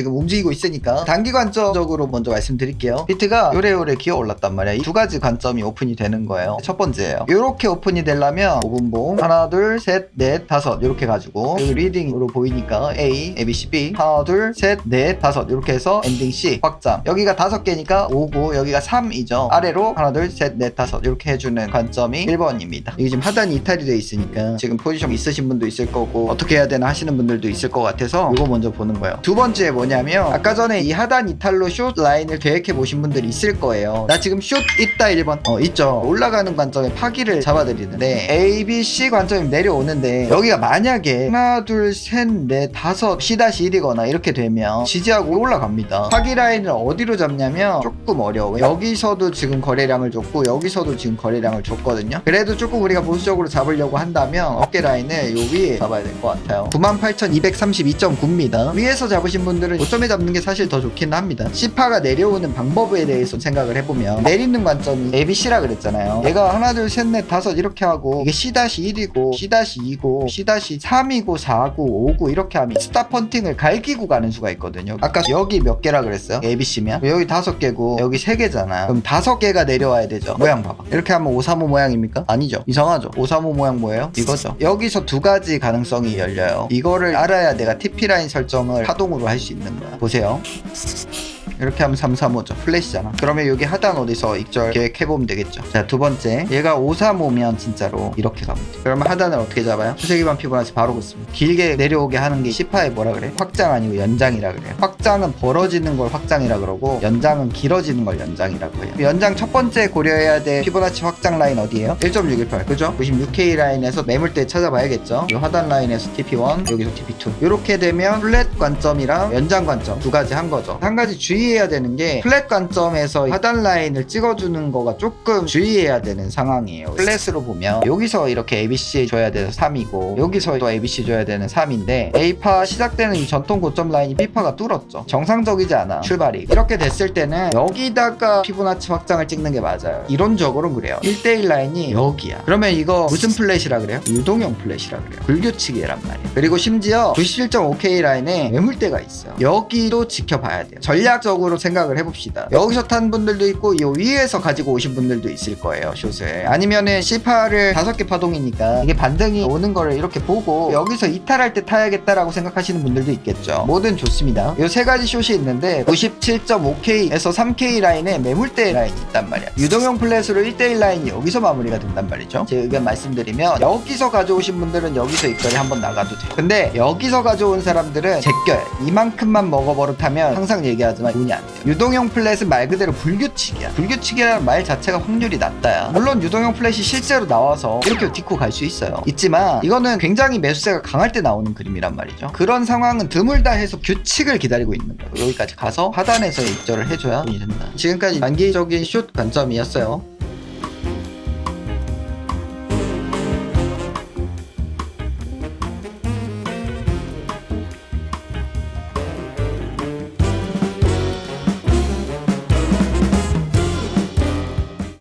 지금 움직이고 있으니까 단기 관점적으로 먼저 말씀드릴게요. 비트가 요래요래 기어 올랐단 말이야. 이 두 가지 관점이 오픈이 되는 거예요. 첫 번째예요. 이렇게 오픈이 되려면 5분봉 하나 둘 셋 넷 다섯 이렇게 가지고 리딩으로 보이니까 A, A, B, C, B 하나 둘 셋 넷 다섯 이렇게 해서 엔딩 C 확장 여기가 다섯 개니까 5고 여기가 3이죠. 아래로 하나 둘 셋 넷 다섯 이렇게 해주는 관점이 1번입니다. 이게 지금 하단이 이탈이 돼 있으니까 지금 포지션 있으신 분도 있을 거고 어떻게 해야 되나 하시는 분들도 있을 것 같아서 이거 먼저 보는 거예요. 두 번째 뭐냐 면 아까 전에 이 하단 이탈로 숏 라인을 계획해 보신 분들이 있을 거예요. 나 지금 숏 있다 1번. 어 있죠. 올라가는 관점에 파기를 잡아드리는데 A, B, C 관점이 내려오는데 여기가 만약에 하나 둘 셋 넷 다섯 C-1이거나 이렇게 되면 지지하고 올라갑니다. 파기 라인을 어디로 잡냐면 조금 어려워요. 여기서도 지금 거래량을 줬고 여기서도 지금 거래량을 줬거든요. 그래도 조금 우리가 보수적으로 잡으려고 한다면 어깨 라인을 요 위에 잡아야 될 것 같아요. 98,232.9입니다. 위에서 잡으신 분들은 고점에 잡는 게 사실 더 좋긴 합니다. C파가 내려오는 방법에 대해서 생각을 해보면 내리는 관점이 ABC라 그랬잖아요. 얘가 하나 둘 셋 넷 다섯 이렇게 하고 이게 C-1이고 C-2고 C-3이고 4고 5고 이렇게 하면 스탑 펀팅을 갈기고 가는 수가 있거든요. 아까 여기 몇 개라 그랬어요? ABC면 여기 다섯 개고 여기 세 개잖아. 그럼 다섯 개가 내려와야 되죠. 모양 봐봐. 이렇게 하면 535 모양입니까? 아니죠. 이상하죠. 535 모양 뭐예요? 이거죠. 여기서 두 가지 가능성이 열려요. 이거를 알아야 내가 TP 라인 설정을 하동으로 할 수 있는 거야. 보세요. 이렇게 하면 335죠. 플래시잖아. 그러면 여기 하단 어디서 익절 계획해보면 되겠죠. 자, 두 번째. 얘가 535면 진짜로 이렇게 돼. 그러면 하단을 어떻게 잡아요? 수세기반 피보나치 바로 붙습니다. 길게 내려오게 하는 게 10화에 뭐라 그래? 확장 아니고 연장이라 그래요. 확장은 벌어지는 걸 확장이라 그러고 연장은 길어지는 걸 연장이라고 해요. 연장 첫 번째 고려해야 될 피보나치 확장 라인 어디예요? 1.618 그죠? 96K 라인에서 매물대 찾아봐야겠죠. 이 하단 라인에서 TP1 여기서 TP2 이렇게 되면 플랫 관점이랑 연장 관점 두 가지 한 거죠. 한 가지 주의 해야 되는 게 플랫 관점에서 하단 라인을 찍어주는 거가 조금 주의해야 되는 상황이에요. 플랫으로 보면 여기서 이렇게 ABC 줘야 돼서 3이고 여기서 또 ABC 줘야 되는 3인데 A파 시작되는 이 전통 고점 라인이 B파가 뚫었죠. 정상적이지 않아 출발이. 이렇게 됐을 때는 여기다가 피보나치 확장을 찍는 게 맞아요. 이론적으로 그래요. 1대1 라인이 여기야. 그러면 이거 무슨 플랫이라 그래요? 유동형 플랫이라 그래요. 불규칙이란 말이에요. 그리고 심지어 97.5K 라인에 매물대가 있어요. 여기도 지켜봐야 돼요. 전략적으로 생각을 해봅시다. 여기서 탄 분들도 있고 이 위에서 가지고 오신 분들도 있을 거예요. 숏을. 아니면은 C8을 다섯 개 파동이니까 이게 반등이 오는 거를 이렇게 보고 여기서 이탈할 때 타야겠다라고 생각하시는 분들도 있겠죠. 뭐든 좋습니다. 이 세 가지 숏이 있는데 97.5K에서 3K 라인에 매물대 라인이 있단 말이야. 유동형 플랫으로 1대1 라인이 여기서 마무리가 된단 말이죠. 제 의견 말씀드리면 여기서 가져오신 분들은 여기서 입거리 한번 나가도 돼요. 근데 여기서 가져온 사람들은 제껴요. 이만큼만 먹어버릇하면 항상 얘기하지만 운이 안 돼요. 유동형 플랫은 말 그대로 불규칙이야. 불규칙이라는 말 자체가 확률이 낮다야. 물론 유동형 플랫이 실제로 나와서 이렇게 딛고 갈 수 있어요. 있지만 이거는 굉장히 매수세가 강할 때 나오는 그림이란 말이죠. 그런 상황은 드물다 해서 규칙을 기다리고 있는 거예요. 여기까지 가서 하단에서 입절을 해줘야 운이 된다. 지금까지 단기적인 숏 관점이었어요.